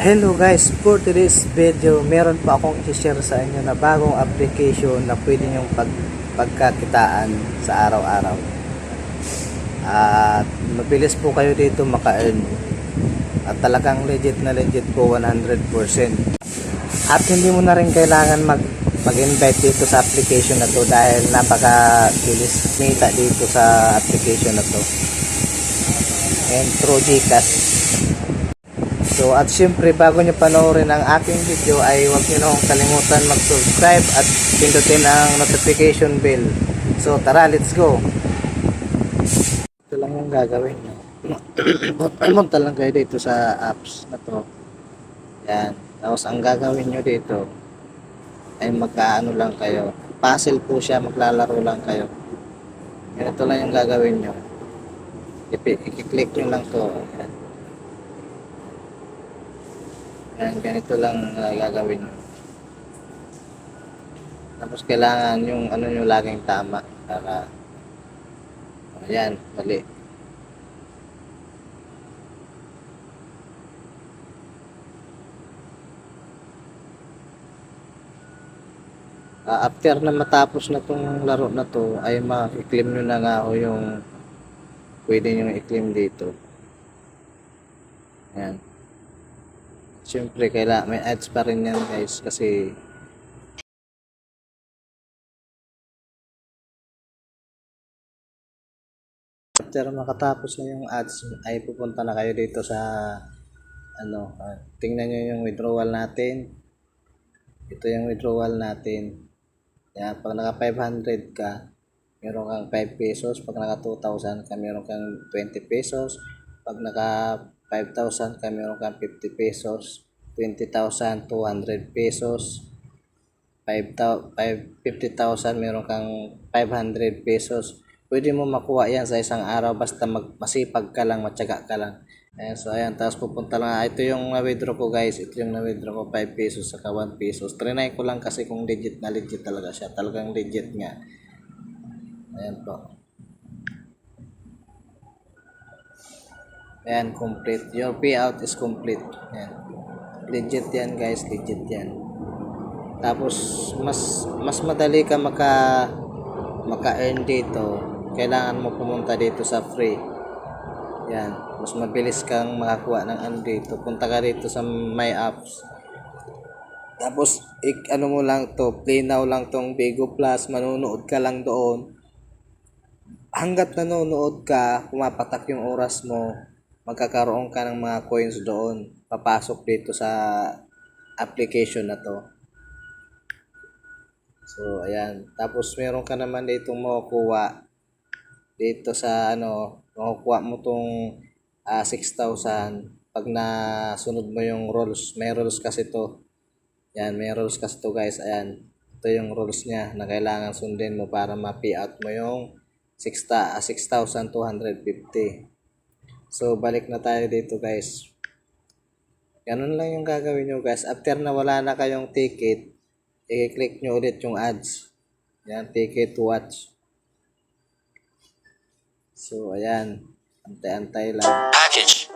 Hello guys, for today's video, meron pa akong i-share sa inyo na bagong application na pwede nyong pag, pagkakitaan sa araw-araw. At mabilis po kayo dito maka-earn. At talagang legit na legit po 100%. At hindi mo na rin kailangan mag mag-invite dito sa application na to dahil napaka-bilis kumita dito sa application na to. And through Gcash. So at syempre bago nyo panoorin ang aking video ay huwag nyo akong kalimutan mag-subscribe at pindutin ang notification bell. So tara, let's go! Ito lang yung gagawin nyo. Pumunta lang kayo dito sa apps na to. Yan. Tapos ang gagawin nyo dito ay magkaano lang kayo. Puzzle po siya, maglalaro lang kayo. Ganito lang yung gagawin nyo. I-click nyo lang to. Yan. Yan, ganito lang uh, gagawin nyo. Tapos kailangan yung ano nyo laging tama para ayan, mali. Ah, after na matapos na tong laro na to ay ma-claim nyo na nga ho yung pwede nyo i-claim dito. Ayan. Siyempre, kaila, may ads pa rin yan guys kasi after makatapos na yung ads ay pupunta na kayo dito sa ano, ah, tingnan nyo yung withdrawal natin. Ito yung withdrawal natin. Yan, pag naka 500 ka, meron kang 5 pesos. Pag naka 2,000 ka, meron kang 20 pesos. Pag naka 5,000 ka, meron kang 50 pesos. 20,000, 200 pesos. 5,000 50,000, meron kang 500 pesos. Pwede mo makuha yan sa isang araw basta mag, masipag ka lang, matyaga ka lang. Ayan, so ayan, tapos pupunta lang. ah, Ito yung na-withdraw ko guys. Ito yung na-withdraw ko 5 pesos saka 1 pesos. Trinay ko lang kasi kung legit na legit talaga siya. Talagang legit nga. Ayan po. Ayan, complete. Your payout is complete. Ayan. Legit yan guys, legit yan. Tapos mas mas madali ka maka maka-earn dito. Kailangan mo pumunta dito sa free. Yan, mas mabilis kang makakuha ng ano dito. Punta ka dito sa My Apps. Tapos ik ano mo lang to, play now lang tong Bigo Plus, manonood ka lang doon. Hanggat nanonood ka, pumapatak yung oras mo, magkakaroon ka ng mga coins doon. Papasok dito sa application na to. So, ayan. Tapos, meron ka naman dito makukuha dito sa ano, makukuha mo tong ah, 6,000 pag nasunod mo yung rules. May rules kasi to. Yan, may rules kasi to guys. Ayan. Ito yung rules niya na kailangan sundin mo para ma-pay out mo yung 6,000 ah, 6,250. So, balik na tayo dito guys. Ganun lang yung gagawin nyo guys. After na wala na kayong ticket, i-click nyo ulit yung ads. Yan, ticket to watch. So, ayan. Antay-antay lang. Package.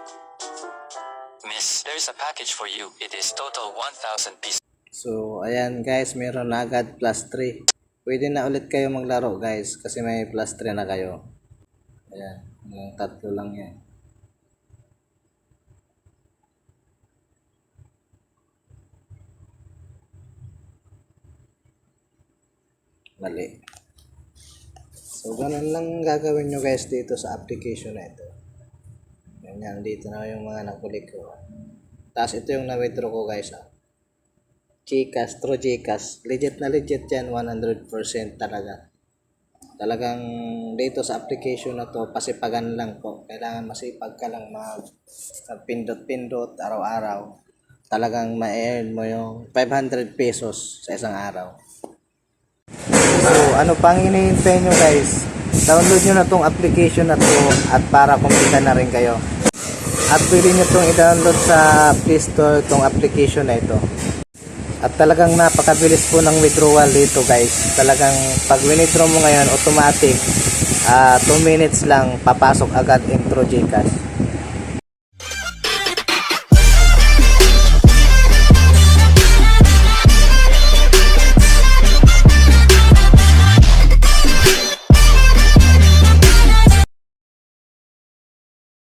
Miss, there's a package for you. It is total 1,000 pieces. So, ayan guys, meron na agad plus 3. Pwede na ulit kayo maglaro guys, kasi may plus 3 na kayo. Ayan, yung tatlo lang yan. Mali. So, ganun lang gagawin nyo guys dito sa application na ito. Ganyan, dito na yung mga nakulik ko. Tapos ito yung na-withdraw ko guys ah. Gcash, true Gcash. Legit na legit yan, 100% talaga. Talagang dito sa application na to, pasipagan lang po. Kailangan masipag ka lang mag pindot-pindot araw-araw. Talagang ma-earn mo yung 500 pesos sa isang araw. So, ano pang hinihintay nyo guys? Download nyo na tong application na to at para kumita na rin kayo. At pwede nyo tong i-download sa Play Store tong application na ito. At talagang napakabilis po ng withdrawal dito guys. Talagang pag withdraw mo ngayon automatic 2 minutes lang papasok agad in through Gcash.